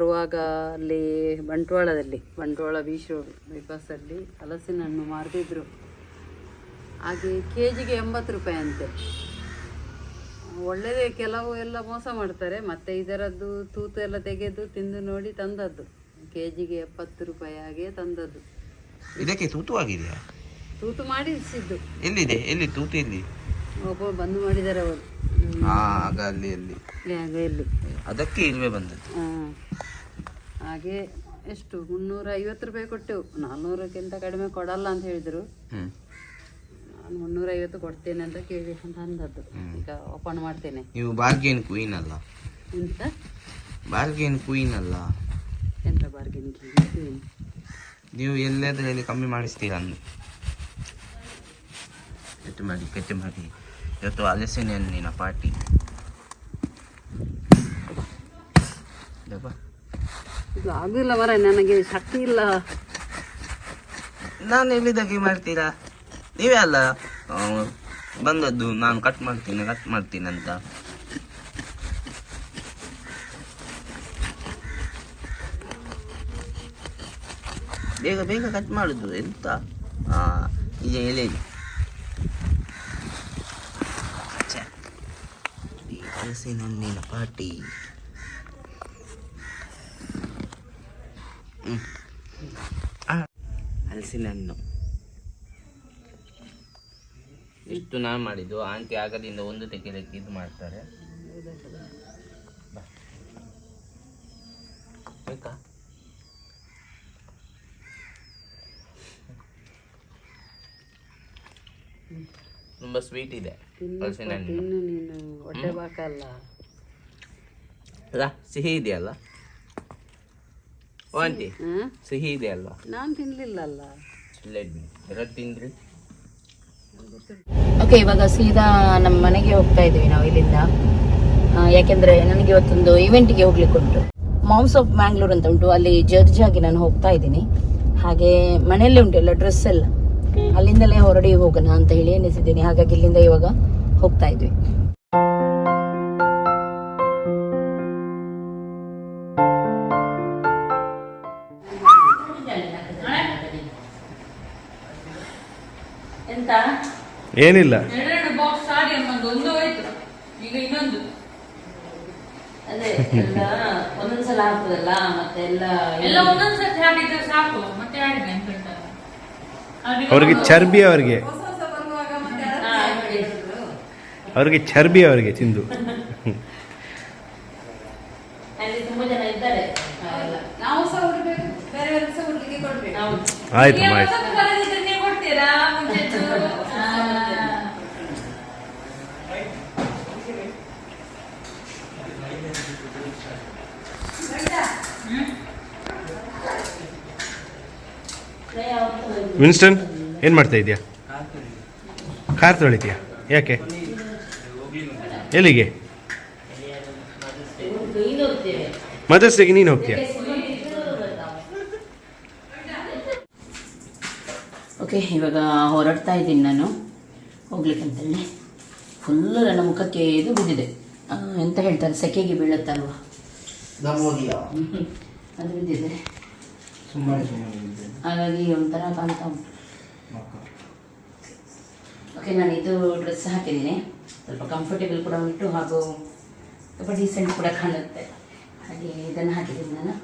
ಬರುವಾಗ ಅಲ್ಲಿ ಬಂಟ್ವಾಳದಲ್ಲಿ ಬಂಟ್ವಾಳ ಬೀಚ್ ರೋಡ್ ಬೈಪಾಸಲ್ಲಿ ಹಲಸಿನ ಹಣ್ಣು ಮಾರ್ತಿದ್ರು ಹಾಗೆ ಕೆ ಜಿಗೆ ಎಂಬತ್ತು ರೂಪಾಯಿ ಅಂತೆ ಒಳ್ಳೆಯದೇ ಕೆಲವು ಎಲ್ಲ ಮೋಸ ಮಾಡ್ತಾರೆ. ಮತ್ತು ಇದರದ್ದು ತೂತು ಎಲ್ಲ ತೆಗೆದು ತಿಂದು ನೋಡಿ ತಂದದ್ದು. ಕೆ ಜಿಗೆ ಎಪ್ಪತ್ತು ರೂಪಾಯಿ ಹಾಗೆ ತಂದದ್ದು. ಇದಕ್ಕೆ ತೂತು ಆಗಿದೆಯಾ ತೂತು ಮಾಡಿಸಿದ್ದು. ಎಲ್ಲಿದೆ? ಎಲ್ಲಿ ತೂತು ಎಲ್ಲಿ? ಒಬ್ಬ ಬಂದು ಮಾಡಿದ್ದಾರೆ ಅವರು. ಹಾ ಆಗ ಅಲ್ಲಿ ಅಲ್ಲಿ. ಇಲ್ಲಿ. ಅದಕ್ಕೆ ಇರುವೆ ಬಂದದ್ದು. ಹಾಗೆ ಎಷ್ಟು? ಮುನ್ನೂರ ಐವತ್ತು ರೂಪಾಯಿ ಕೊಟ್ಟೆವು. ನಾನ್ನೂರಕ್ಕಿಂತ ಕಡಿಮೆ ಕೊಡಲ್ಲ ಅಂತ ಹೇಳಿದರು. ನಾನು ಮುನ್ನೂರ ಐವತ್ತು ಕೊಡ್ತೇನೆ ಅಂತ ಕೇಳಿ ಅಂತ ಅಂದದ್ದು. ಈಗ ಓಪನ್ ಮಾಡ್ತೇನೆ. ನೀವು ಬಾರ್ಗೇನ್ ಕ್ವೀನ್ ಅಲ್ಲ. ಎಂತ? ಬಾರ್ಗೇನ್ ಕ್ವೀನ್ ಅಲ್ಲ. ಎಂತ ಕ್ವೀನ್ ನೀವು ಎಲ್ಲದರಲ್ಲಿ ಕಮ್ಮಿ ಮಾಡಿಸ್ತೀರಾ? ಅಂದು ಕಟ್ಟು ಮಾಡಿ ಕಟ್ಟು ಮಾಡಿ. ಇವತ್ತು ಹಲಸಿನ ಹಣ್ಣಿನ ಪಾರ್ಟಿ. ಇದು ಆಗುದಿಲ್ಲ ಮರ ನನಗೆ ಶಕ್ತಿ ಇಲ್ಲ ನಾನು ಎಲ್ಲಿದ್ದಾಗೆ ಮಾಡ್ತೀರಾ ನೀವೇ ಅಲ್ಲ ಬಂದದ್ದು ನಾನು ಕಟ್ ಮಾಡ್ತೀನಿ ಕಟ್ ಮಾಡ್ತೀನಿ ಅಂತ ಬೇಗ ಬೇಗ ಕಟ್ ಮಾಡುದು ಎಂತ ಹಾ ಈಗ ಎಲೆ ಛೆ. ಈ ಹಲಸಿನ ಹಣ್ಣಿನ ಆ, ಹಲಸಿನ ಹಣ್ಣು ಇಷ್ಟು ನಾನು ಮಾಡಿದ್ದು. ಆಂಟಿ ಆಗದಿಂದ ಒಂದು ತೆಗೆದಕ್ಕೆ ಇದು ಮಾಡ್ತಾರೆ. ಬೇಕಾ ತುಂಬಾ ಸ್ವೀಟ್ ಇದೆ. ಹಲಸಿನ ಹಣ್ಣು. ನೀನು. ಹೊಟ್ಟೆ ಬಾಕಲ್ಲ. ಅಲ್ಲ ಸಿಹಿ ಇದೆಯಲ್ಲ? ಸಿಹಿ ಇದೆ ಅಲ್ವಾ ನಾನು ತಿನ್ಲಿಲ್ಲಲ್ಲ. ಲೆಟ್ ಮೀ ಎರಡು ತಿಂದ್ರಿ? ಓಕೆ ಇವಾಗ ಸೀದಾ ನಮ್ಮ ಮನೆಗೆ ಹೋಗ್ತಾ ಇದ್ದೀವಿ ನಾವು ಇಲ್ಲಿಂದ. ಯಾಕೆಂದ್ರೆ ನನಗೆ ಇವತ್ತೊಂದು ಇವೆಂಟಿಗೆ ಹೋಗ್ಲಿಕ್ಕೆ ಉಂಟು. ಮೌಸ್ ಆಫ್ ಮ್ಯಾಂಗ್ಳೂರ್ ಅಂತ ಉಂಟು. ಅಲ್ಲಿ ಜಡ್ಜ್ ಆಗಿ ನಾನು ಹೋಗ್ತಾ ಇದ್ದೀನಿ. ಹಾಗೆ ಮನೆಯಲ್ಲೇ ಉಂಟು ಎಲ್ಲ ಡ್ರೆಸ್ ಎಲ್ಲ. ಅಲ್ಲಿಂದಲೇ ಹೊರಡಿ ಹೋಗೋಣ ಅಂತ ಹೇಳಿ ಎನಿಸಿದ್ದೀನಿ. ಹಾಗಾಗಿ ಇಲ್ಲಿಂದ ಇವಾಗ ಹೋಗ್ತಾ ಇದ್ವಿ. ಏನಿಲ್ಲ. ಎರಡೆರಡು ಬಾಕ್ಸ್ ಸಾರಿ ಅಮ್ಮಂದು ಒಂದು ಹೋಯ್ತು. ಈಗ ಇನ್ನೊಂದು. ಅದೇ ಎಲ್ಲ ಒಂದೊಂದ್ಸಲ ಆಗ್ತದಲ್ಲ ಮತ್ತೆ ಎಲ್ಲ ಎಲ್ಲ ಒಂದೊಂದ್ಸತಿ ಹಾಕಿದ್ರೆ ಸಾಕು ಮತ್ತೆ ಆಡಿದೆ ಅವ್ರಿಗೆ ಚರ್ಬಿ ಅವರಿಗೆ. ಅವ್ರಿಗೆ ಚರ್ಬಿ ಅವರಿಗೆ ತಿಂದು. ಆಯ್ತು ತುಂಬಾ ಜನ ಇದ್ದಾರೆ ಆ, ಎಲ್ಲ. ನಾವು ಸಹ ಉಡ್ಬೇಕು ಬೇರೆ ಬೇರೆ ಸಹ ಉಡ್ಲಿಕ್ಕೆ ಕೊಡ್ಬೇಕು ಹೌದು. ಆಯ್ತು ನೀವು ಆಯ್ತು ಹೊಸತು ಬರದಿದ್ರೆ ನೀವು ಕೊಡ್ತೀರಾ ಮುಂಚೆದ್ದು? ಆ, ವಿನ್ಸ್ಟನ್ ಏನು ಮಾಡ್ತಾ ಇದೆಯಾ? ಕಾರ್ ತೊಳಿತೀಯಾ? ಯಾಕೆ? ಎಲ್ಲಿಗೆ? ನೀನು ಮದರ್ಸ್ ಡೇಗೆ ನೀನು ಹೋಗ್ತೀಯಾ? ಓಕೆ ಇವಾಗ ಹೊರಡ್ತಾ ಇದ್ದೀನಿ ನಾನು. ಹೋಗ್ಲಿಕ್ಕೆ ಅಂತೇಳಿ. ಫುಲ್ಲು ನನ್ನ ಮುಖಕ್ಕೆ ಇದು ಬಿದ್ದಿದೆ. ಎಂತ ಹೇಳ್ತಾರೆ? ಸೆಕೆಗೆ ಬೀಳುತ್ತಲ್ವಾ. ಅದು ಬಿದ್ದಿದೆ. ಹಾಗಾಗಿ ಒಂಥರ ಕಾಣ್ತಾ ಉಂಟು. ಓಕೆ ನಾನು ಇದು ಡ್ರೆಸ್ ಹಾಕಿದ್ದೀನಿ. ಸ್ವಲ್ಪ ಕಂಫರ್ಟೇಬಲ್ ಕೂಡ ಉಂಟು ಹಾಗೂ ಸ್ವಲ್ಪ ಡೀಸೆಂಟ್ ಕೂಡ ಕಾಣುತ್ತೆ. ಹಾಗೆ ಇದನ್ನು ಹಾಕಿದ್ದೀನಿ ನಾನು.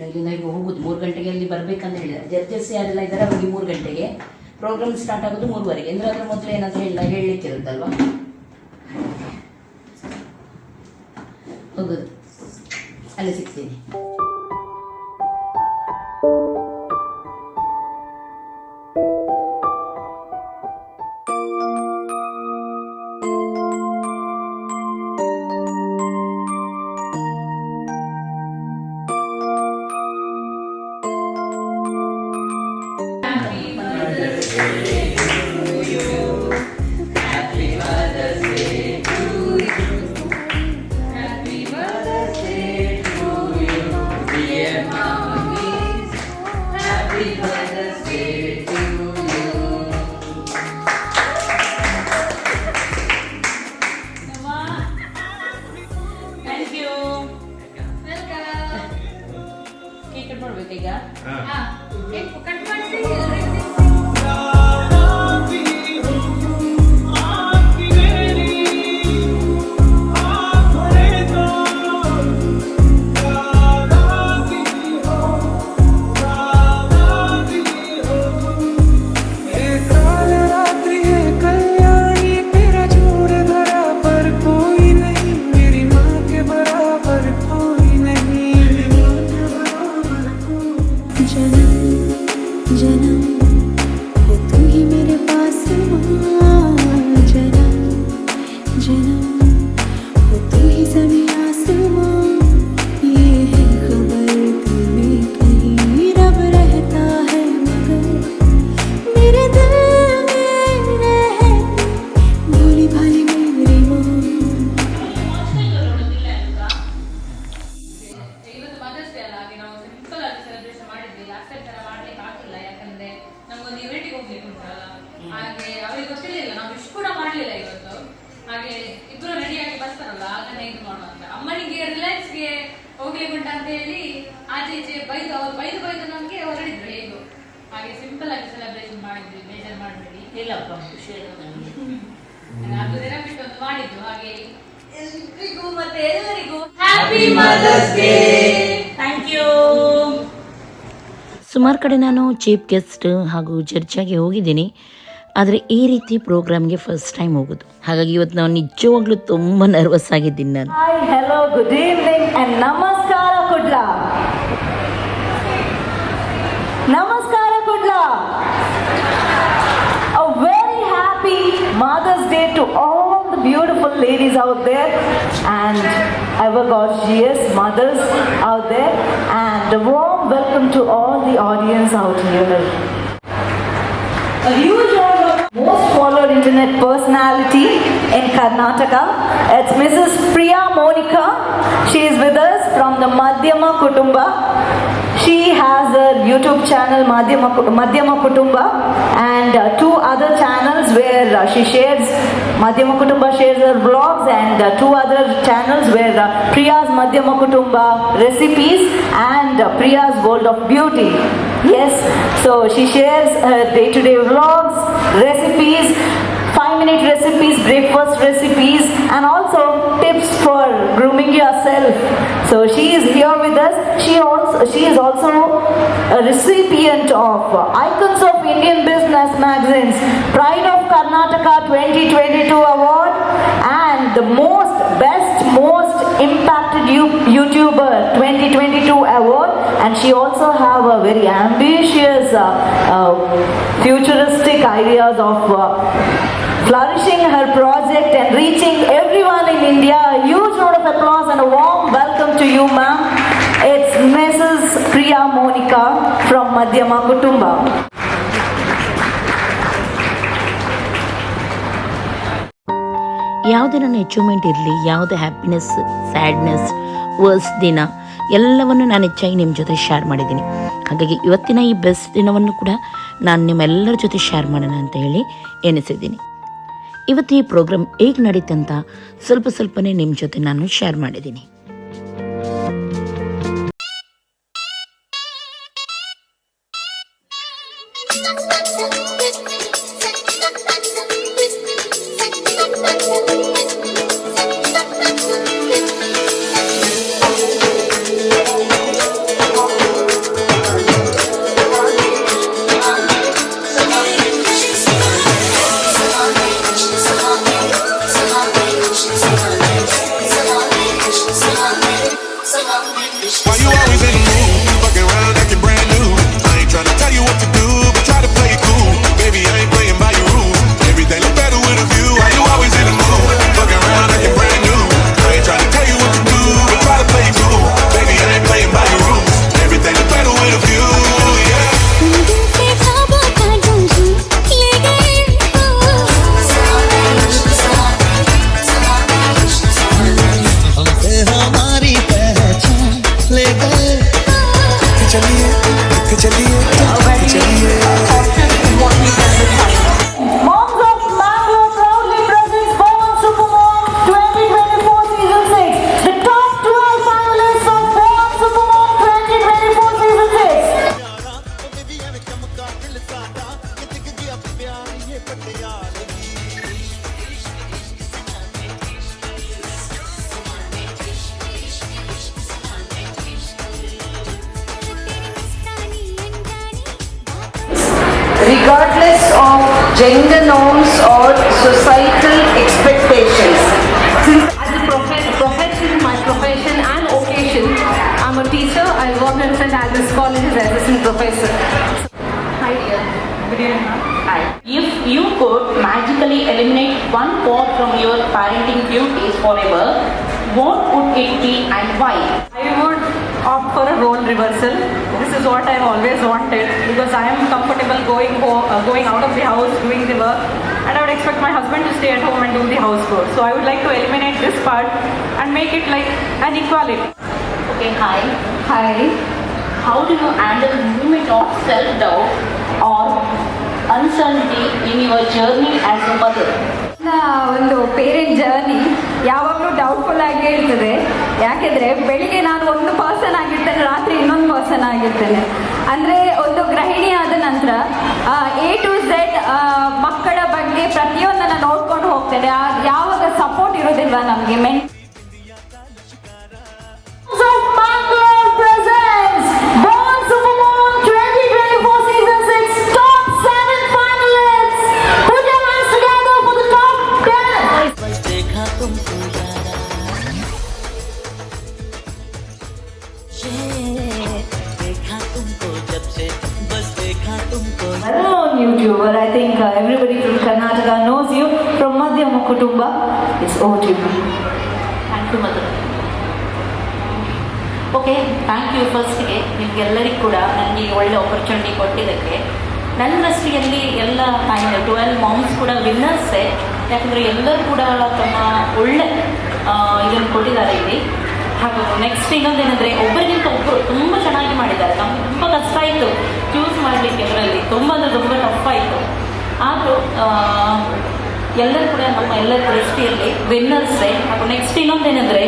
ಡೈಲಿ ಈಗ ಹೋಗುದು ಮೂರು ಗಂಟೆಗೆ ಅಲ್ಲಿ ಬರಬೇಕಂತ ಹೇಳಿದ್ದಾರೆ. ಜಡ್ಜಸ್ ಯಾರೆಲ್ಲ ಇದ್ದಾರೆ ಅವ್ರಿಗೆ ಮೂರು ಗಂಟೆಗೆ ಪ್ರೋಗ್ರಾಮ್ ಸ್ಟಾರ್ಟ್ ಆಗೋದು ಮೂರುವರೆಗೆ. ಅಂದರೆ ಅದರ ಮೊದಲು ಏನಾದರೂ ಹೇಳ, ಹೇಳಲಿಕ್ಕೆ ಇರುತ್ತಲ್ವಾ? ಹೋಗೋದು. ಅಲ್ಲಿ ಸಿಗ್ತೀನಿ. imagine ಹಾಗೆ ಇಬ್ರು ರೆಡಿಯಾಗಿ ಬರ್ತಾರಲ್ಲ ಆಗನೇ ಇದು ಮಾಡುವಂತ ಅಮ್ಮನಿಗೆ ರಿಲಯನ್ಸ್ಗೆ ಹೋಗ್ಲಿ ಉಂಟ ಅಂತ ಹೇಳಿ ಆಚೆ ಈಚೆ ಬೈದು ಅವ್ರು ಬೈದು ಬೈದು ನಮ್ಗೆ ಹೊರಡಿದ್ರು ಹೇಗೂ. ಹಾಗೆ ಸಿಂಪಲ್ ಆಗಿ ಸೆಲೆಬ್ರೇಷನ್ ಮಾಡಿದ್ವಿ ಬೇಜಾರು ಮಾಡಬೇಡಿ. ಇಲ್ಲಪ್ಪ ಖುಷಿ ಹತ್ತು ದಿನ ಬಿಟ್ಟು ಒಂದು ಮಾಡಿದ್ದು ಹಾಗೆ ಎಲ್ರಿಗೂ ಮತ್ತೆ ಎಲ್ಲರಿಗೂ happy mother's day thank you ಸುಮಾರು ಕಡೆ ನಾನು ಚೀಫ್ ಗೆಸ್ಟ್ ಹಾಗೂ ಚರ್ಚಾಗೆ ಹೋಗಿದ್ದೀನಿ. ಆದರೆ ಈ ರೀತಿ ಪ್ರೋಗ್ರಾಮ್ಗೆ ಫಸ್ಟ್ ಟೈಮ್ ಹೋಗೋದು. ಹಾಗಾಗಿ ಇವತ್ತು ನಾವು ನಿಜವಾಗ್ಲೂ ತುಂಬ ನರ್ವಸ್ ಆಗಿದ್ದೀನಿ ನಾನು. ಹಲೋ ಗುಡ್ ಈವ್ನಿಂಗ್ ಅಂಡ್ ನಮಸ್ಕಾರ ಕುಡ್ಲ. ನಮಸ್ಕಾರ Kudla. A very happy mother's day to all the beautiful ladies out there and I our mothers out there and warm welcome to all the audience out here a huge followed internet personality in Karnataka. It's Mrs. Priya Monica. She is with us from the Madhyama Kutumba. She has a YouTube channel Madhyama, Madhyama Kutumba and uh, two other channels where uh, she shares Madhyama Kutumba shares her vlogs and uh, two other channels where uh, Priya's Madhyama Kutumba recipes and uh, Priya's World of Beauty. Yes, so she shares her day-to-day vlogs, recipes, five-minute recipes, breakfast recipes, and also tips for grooming yourself. So she is here with us. She also she is also a recipient of Icons of Indian Business Magazine's Pride of Karnataka 2022 award and the most best most impacted you- YouTuber 2022 award and she also have a very ambitious uh, uh, futuristic ideas of uh, flourishing her project and reaching everyone in India. A huge round of applause and a warm welcome to you, ma'am. It's Mrs. Priya Monica from Madhyama Kutumba. ಯಾವುದೇ ನನ್ನ achievement ಇರಲಿ ಯಾವುದೇ happiness sadness verse ದಿನ ಎಲ್ಲವನ್ನು ನಾನು ಹೆಚ್ಚಾಗಿ ನಿಮ್ಮ ಜೊತೆ ಶೇರ್ ಮಾಡಿದ್ದೀನಿ. ಹಾಗಾಗಿ ಇವತ್ತಿನ ಈ ಬೆಸ್ಟ್ ದಿನವನ್ನು ಕೂಡ ನಾನು ನಿಮ್ಮೆಲ್ಲರ ಜೊತೆ ಶೇರ್ ಮಾಡೋಣ ಅಂತ ಹೇಳಿ ಎನಿಸಿದ್ದೀನಿ ಇವತ್ತು ಈ ಪ್ರೋಗ್ರಾಮ್ ಹೇಗೆ ನಡೀತಂತ ಸ್ವಲ್ಪ ಸ್ವಲ್ಪನೇ ನಿಮ್ಮ ಜೊತೆ ನಾನು ಶೇರ್ ಮಾಡಿದ್ದೀನಿ. चलिए चलिए चलिए husband to stay at home and do the housework. So I would like to eliminate this part and make it like an equality. Okay, hi. Hi. How do you handle movement of self-doubt or uncertainty in your journey as a mother? ಒಂದು parent journey ಯಾವಾಗಲೂ doubtful ಆಗಿ ಇರ್ತದೆ ಯಾಕೆಂದರೆ ಬೆಳಿಗ್ಗೆ ನಾನು ಒಂದು person ಆಗಿರ್ತೇನೆ ರಾತ್ರಿ ಇನ್ನೊಂದು ಪರ್ಸನ್ ಆಗಿರ್ತೇನೆ ಅಂದರೆ ಒಂದು ಗೃಹಿಣಿ ಆದ ನಂತರ ಎ ಟು ಝೆಡ್ ಮಕ್ಕಳ ಬಗ್ಗೆ ಪ್ರತಿಯೊಂದನ್ನು ನೋಡ್ಕೊಂಡು ಹೋಗ್ತೇನೆ. ಯಾವಾಗ ಸಪೋರ್ಟ್ ಇರೋದಿಲ್ವಾ ನಮಗೆ? Men You. Thank you Madhu okay thank you ಫಸ್ಟ್ಗೆ ನಿಮಗೆಲ್ಲರಿಗೂ ಕೂಡ ನನಗೆ ಒಳ್ಳೆ ಆಪರ್ಚುನಿಟಿ ಕೊಟ್ಟಿದ್ದಕ್ಕೆ. ನನ್ನ ದೃಷ್ಟಿಯಲ್ಲಿ ಎಲ್ಲ ಫೈನ್ ಟ್ವೆಲ್ ಮಾಮ್ಸ್ ಕೂಡ ವಿನ್ನರ್ಸೇ ಯಾಕಂದರೆ ಎಲ್ಲರೂ ಕೂಡ ತಮ್ಮ ಒಳ್ಳೆ ಇದನ್ನು ಕೊಟ್ಟಿದ್ದಾರೆ ಇಲ್ಲಿ. ಹಾಗೂ ನೆಕ್ಸ್ಟ್ ಇನ್ನೊಂದೇನೆಂದರೆ ಒಬ್ಬರಿಗಿಂತ ಒಬ್ಬರು ತುಂಬ ಚೆನ್ನಾಗಿ ಮಾಡಿದ್ದಾರೆ. ನಮ್ಗೆ ತುಂಬ ಕಷ್ಟ ಆಯಿತು ಚೂಸ್ ಮಾಡಲಿಕ್ಕೆ ಇದರಲ್ಲಿ ತುಂಬ ಅಂದರೆ ತುಂಬ ಟಫ್ ಆಯಿತು. ಆದರೂ ಎಲ್ಲರೂ ಕೂಡ ನಮ್ಮ ಎಲ್ಲರ ದೃಷ್ಟಿಯಲ್ಲಿ ವಿನ್ನರ್ಸೇ ಹಾಗೂ ನೆಕ್ಸ್ಟ್ ಇನ್ನೊಂದೇನೆಂದರೆ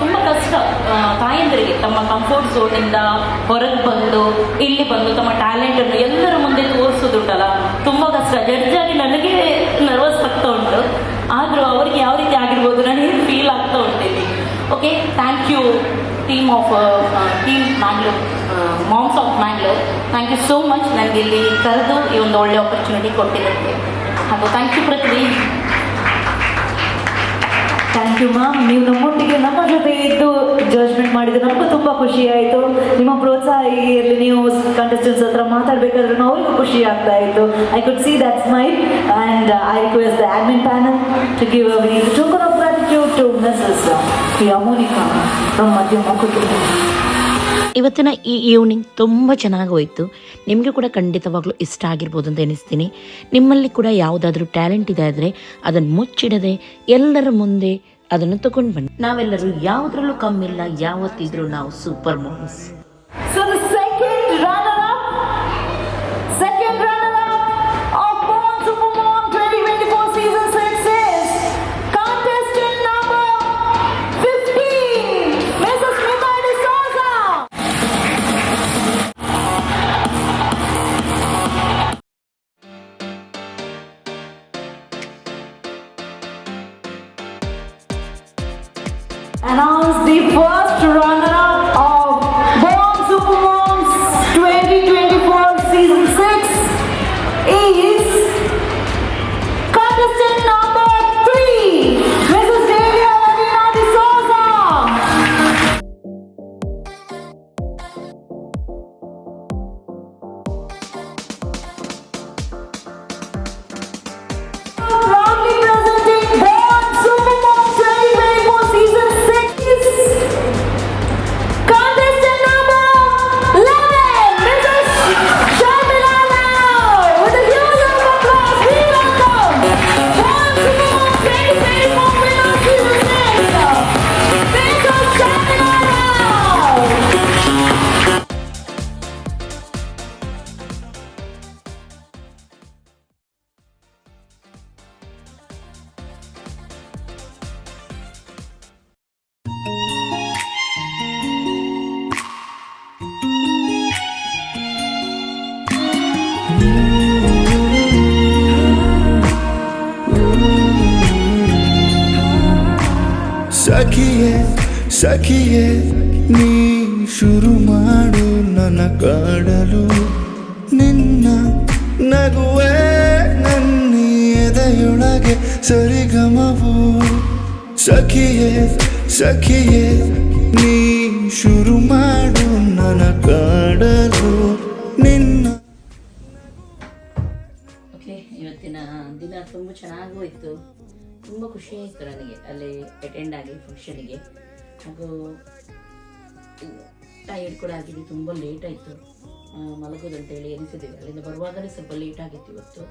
ತುಂಬ ಕಷ್ಟ ತಾಯಂದರಿಗೆ ತಮ್ಮ ಕಂಫರ್ಟ್ ಝೋನಿಂದ ಹೊರಗೆ ಬಂದು, ಇಲ್ಲಿ ಬಂದು ತಮ್ಮ ಟ್ಯಾಲೆಂಟನ್ನು ಎಲ್ಲರ ಮುಂದೆ ತೋರಿಸೋದುಂಟಲ್ಲ? ತುಂಬ ಕಷ್ಟ. ಜಡ್ಜಾಗಿ ನನಗೆ ನರ್ವಸ್ ಆಗ್ತಾ ಉಂಟು. ಆದರೂ ಅವರಿಗೆ ಯಾವ ರೀತಿ ಆಗಿರ್ಬೋದು ನನಗೆ ಫೀಲ್ ಆಗ್ತಾ ಉಂಟು ಇಲ್ಲಿ. Okay thank you team of team Mangalore moms of Mangalore thank you so much ನನಗೆ ಇಲ್ಲಿ ಕರೆದು ಈ ಒಂದು ಒಳ್ಳೆ ಆಪರ್ಚುನಿಟಿ ಕೊಟ್ಟಿದ್ದಕ್ಕೆ. ಹಾಗೂ thank you Prathibha thank you ma'am ನೀವು ನಮ್ಮೊಟ್ಟಿಗೆ ನಮ್ಮ ಜೊತೆ ಇದ್ದು ಜಜ್ಮೆಂಟ್ ಮಾಡಿದ್ದು ನಮಗೂ ತುಂಬ ಖುಷಿ ಆಯಿತು ನಿಮ್ಮ ಪ್ರೋತ್ಸಾಹ ಇರಲಿ, ನೀವು ಕಂಟೆಸ್ಟೆಂಟ್ಸ್ ಹತ್ರ ಮಾತಾಡಬೇಕಾದ್ರೆ ಅವರಿಗೂ ಖುಷಿ ಆಗ್ತಾ ಇತ್ತು I could see that smile and I request the admin panel to give a token token of gratitude to Mrs. ನಮ್ಮ Madhyama Kutumba. ಇವತ್ತಿನ ಈ ಈವ್ನಿಂಗ್ ತುಂಬ ಚೆನ್ನಾಗಿ ಹೋಯಿತು. ನಿಮಗೆ ಕೂಡ ಖಂಡಿತವಾಗ್ಲೂ ಇಷ್ಟ ಆಗಿರ್ಬೋದು ಅಂತ ಎನಿಸ್ತೀನಿ ನಿಮ್ಮಲ್ಲಿ ಕೂಡ ಯಾವುದಾದ್ರೂ ಟ್ಯಾಲೆಂಟ್ ಇದೆ ಆದರೆ ಅದನ್ನು ಮುಚ್ಚಿಡದೆ ಎಲ್ಲರ ಮುಂದೆ ಅದನ್ನು ತಗೊಂಡು ಬನ್ನಿ. ನಾವೆಲ್ಲರೂ ಯಾವುದ್ರಲ್ಲೂ ಕಮ್ಮಿಲ್ಲ, ಯಾವತ್ತಿದ್ರೂ ನಾವು ಸೂಪರ್ ಮಾಮ್ಸ್ beautiful. ಸಖಿಯೇ ನೀ ಶುರು ಮಾಡು ನನ್ನ ಕಾಡಲು. ನಿನ್ನ ನಗುವೆ ನನ್ನ ಎದೆಯೊಳಗೆ ಸರಿಗಮವು. ಸಖಿಯೇ ಸಖಿಯೇ, ನೀ ಶುರು ಮಾಡು ನನ್ನ ಕಾಡಲು. ನಿನ್ನ ಓಕೆ, ಇವತ್ತಿನ ದಿನ ತುಂಬ ಚೆನ್ನಾಗಿ ಇತ್ತು ತುಂಬ ಖುಷಿ ಆಯಿತು ನನಗೆ, ಅಲ್ಲಿ ಅಟೆಂಡ್ ಆಗಿ ಫಂಕ್ಷನಿಗೆ ಹಾಗೂ ಟೈರ್ಡ್ ಕೂಡ ಆಗಿದೆ ತುಂಬ ಲೇಟ್ ಆಯಿತು. ಮಲಗೋದಂತೇಳಿ ಎನಿಸಿದ್ದೀವಿ. ಅಲ್ಲಿಂದ ಬರುವಾಗಲೇ ಸ್ವಲ್ಪ ಲೇಟ್ ಆಗಿತ್ತು ಇವತ್ತು.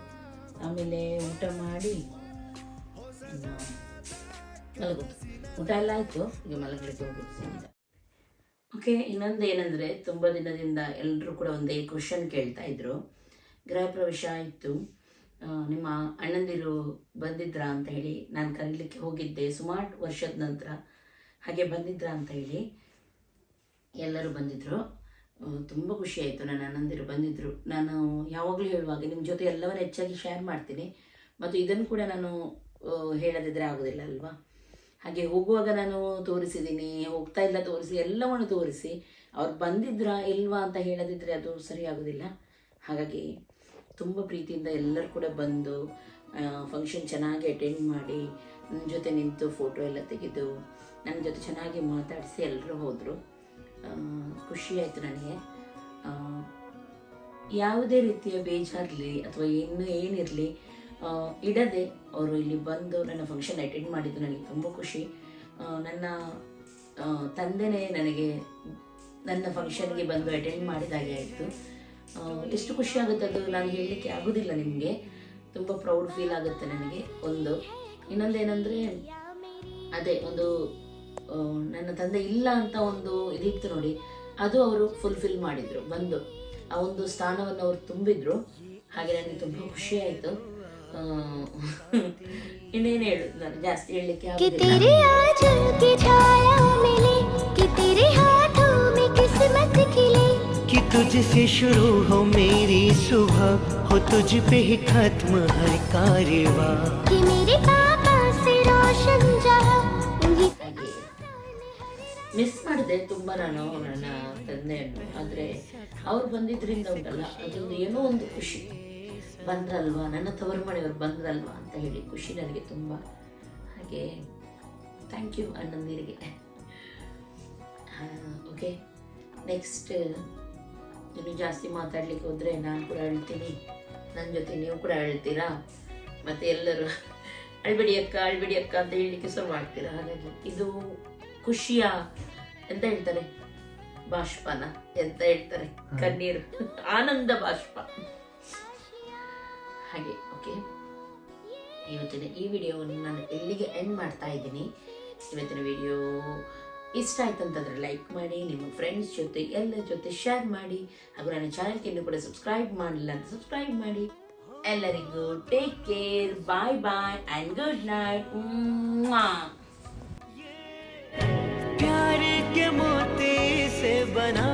ಆಮೇಲೆ ಊಟ ಮಾಡಿ ಮಲಗೋದು. ಊಟ ಎಲ್ಲ ಆಯಿತು. ಈಗ ಮಲಗಲಿಕ್ಕೆ ಹೋಗೋದು ಓಕೆ ಇನ್ನೊಂದು ಏನಂದರೆ ತುಂಬ ದಿನದಿಂದ ಎಲ್ಲರೂ ಕೂಡ ಒಂದೇ ಕ್ವಶನ್ ಕೇಳ್ತಾ ಇದ್ರು. ಗೃಹ ಪ್ರವೇಶ ಆಯಿತು ನಿಮ್ಮ ಅಣ್ಣಂದಿರು ಬಂದಿದ್ರಾ ಅಂತ ಹೇಳಿ ನಾನು ಕರೀಲಿಕ್ಕೆ ಹೋಗಿದ್ದೆ ಸುಮಾರು ವರ್ಷದ ನಂತರ. ಹಾಗೆ ಬಂದಿದ್ರ ಅಂತ ಹೇಳಿ ಎಲ್ಲರೂ ಬಂದಿದ್ದರು ತುಂಬ ಖುಷಿ ಆಯಿತು. ನನ್ನ ಅಣ್ಣಂದಿರು ಬಂದಿದ್ದರು ನಾನು ಯಾವಾಗಲೂ ಹೇಳುವಾಗ ನಿಮ್ಮ ಜೊತೆ ಎಲ್ಲವನ್ನ ಹೆಚ್ಚಾಗಿ ಶೇರ್ ಮಾಡ್ತೀನಿ. ಮತ್ತು ಇದನ್ನು ಕೂಡ ನಾನು ಹೇಳದಿದ್ರೆ ಹೇಳದಿದ್ದರೆ ಆಗೋದಿಲ್ಲ ಅಲ್ವಾ? ಹಾಗೆ ಹೋಗುವಾಗ ನಾನು ತೋರಿಸಿದ್ದೀನಿ, ಹೋಗ್ತಾ ಇಲ್ಲ ತೋರಿಸಿ, ಎಲ್ಲವನ್ನು ತೋರಿಸಿ. ಅವ್ರು ಬಂದಿದ್ರಾ ಇಲ್ವಾ ಅಂತ ಹೇಳದಿದ್ದರೆ ಅದು ಸರಿ ಆಗೋದಿಲ್ಲ. ಹಾಗಾಗಿ ತುಂಬ ಪ್ರೀತಿಯಿಂದ ಎಲ್ಲರೂ ಕೂಡ ಬಂದು ಫಂಕ್ಷನ್ ಚೆನ್ನಾಗಿ ಅಟೆಂಡ್ ಮಾಡಿ ನನ್ನ ಜೊತೆ ನಿಂತು ಫೋಟೋ ಎಲ್ಲ ತೆಗೆದು ನನ್ನ ಜೊತೆ ಚೆನ್ನಾಗಿ ಮಾತಾಡಿಸಿ ಎಲ್ಲರೂ ಹೋದರು. ಖುಷಿ ಆಯಿತು ನನಗೆ. ಯಾವುದೇ ರೀತಿಯ ಬೇಜಾರಲಿ ಅಥವಾ ಏನು ಏನಿರಲಿ ಇಡದೆ ಅವರು ಇಲ್ಲಿ ಬಂದು ನನ್ನ ಫಂಕ್ಷನ್ ಅಟೆಂಡ್ ಮಾಡಿದ್ದು ನನಗೆ ತುಂಬ ಖುಷಿ. ನನ್ನ ತಂದೆನೇ ನನಗೆ ನನ್ನ ಫಂಕ್ಷನ್ಗೆ ಬಂದು ಅಟೆಂಡ್ ಮಾಡಿದಾಗೆ ಆಯಿತು. ಎಷ್ಟು ಖುಷಿ ಆಗುತ್ತೆ ಅದು ನಾನು ಹೇಳಲಿಕ್ಕೆ ಆಗೋದಿಲ್ಲ ನಿಮಗೆ. ತುಂಬ ಪ್ರೌಡ್ ಫೀಲ್ ಆಗುತ್ತೆ ನನಗೆ ಒಂದು. ಇನ್ನೊಂದೇನೆಂದರೆ, ಅದೇ ಒಂದು ನನ್ನ ತಂದೆ ಇಲ್ಲ ಅಂತ ಒಂದು ಇದಿತ್ತು ನೋಡಿ ಅದು ಅವರು ಫುಲ್ಫಿಲ್ ಮಾಡಿದರು ಬಂದು ಆ ಒಂದು ಸ್ಥಾನವನ್ನು ಅವರು ತುಂಬಿದ್ರು ಹಾಗೆ ನನಗೆ ತುಂಬ ಖುಷಿ ಆಯಿತು ಇನ್ನೇನು ಹೇಳುದು ನಾನು ಜಾಸ್ತಿ ಹೇಳಲಿಕ್ಕೆ ಆಗೋದಿಲ್ಲ आंचल की छाया मिली कि तेरे हाथों में किस्मत खिली कि तुझसे शुरू हो मेरी सुबह हो तुझ पे ही खत्म हर कारवा कि मेरे पापा ಮಿಸ್ ಮಾಡಿದೆ ತುಂಬ ನಾನು ನನ್ನ ತಂದೆಯನ್ನು. ಆದರೆ ಅವ್ರು ಬಂದಿದ್ದರಿಂದ ಉಂಟಲ್ಲ, ಅದೊಂದು ಏನೋ ಒಂದು ಖುಷಿ. ಬಂದ್ರಲ್ವಾ? ನನ್ನ ತವರು ಮನೆಯವ್ರು ಬಂದ್ರಲ್ವಾ ಅಂತ ಹೇಳಿ ಖುಷಿ ನನಗೆ ತುಂಬ. ಹಾಗೆ ಥ್ಯಾಂಕ್ ಯು ಅಣ್ಣಂದಿರಿಗೆ ಓಕೆ ನೆಕ್ಸ್ಟ್ ಇನ್ನು ಜಾಸ್ತಿ ಮಾತಾಡಲಿಕ್ಕೆ ಹೋದರೆ ನಾನು ಕೂಡ ಹೇಳ್ತೀನಿ. ನನ್ನ ಜೊತೆ ನೀವು ಕೂಡ ಹೇಳ್ತೀರಾ? ಮತ್ತು ಎಲ್ಲರೂ ಅಳ್ಬಿಡಿ ಅಕ್ಕ ಅಳ್ಬಿಡಿ ಅಕ್ಕ ಅಂತ ಹೇಳಲಿಕ್ಕೆ ಶುರು ಮಾಡ್ತೀರಾ? ಹಾಗಾಗಿ ಇದು ಖುಷಿಯ ಎಂತ ಹೇಳ್ತಾರೆ? ಬಾಷ್ಪನ ಎಂತ ಹೇಳ್ತಾರೆ? ಕಣ್ಣೀರು. ಆನಂದ ಬಾಷ್ಪ. ಹಾಗೆ ಓಕೆ ಇವತ್ತಿನ ಈ ವಿಡಿಯೋವನ್ನು ನಾನು ಎಲ್ಲಿಗೆ ಎಂಡ್ ಮಾಡ್ತಾ ಇದ್ದೀನಿ. ಇವತ್ತಿನ ವಿಡಿಯೋ ಇಷ್ಟ ಆಯ್ತು ಅಂತಂದರೆ ಲೈಕ್ ಮಾಡಿ ನಿಮ್ಮ ಫ್ರೆಂಡ್ಸ್ ಜೊತೆ ಎಲ್ಲರ ಜೊತೆ ಶೇರ್ ಮಾಡಿ ಹಾಗೂ ನನ್ನ ಚಾನಲ್ಗೆ ಇನ್ನೂ ಕೂಡ ಸಬ್ಸ್ಕ್ರೈಬ್ ಮಾಡಿಲ್ಲ ಅಂತ ಸಬ್ಸ್ಕ್ರೈಬ್ ಮಾಡಿ. ಎಲ್ಲರಿಗೂ take care bye bye and good night प्यार के मोती से बना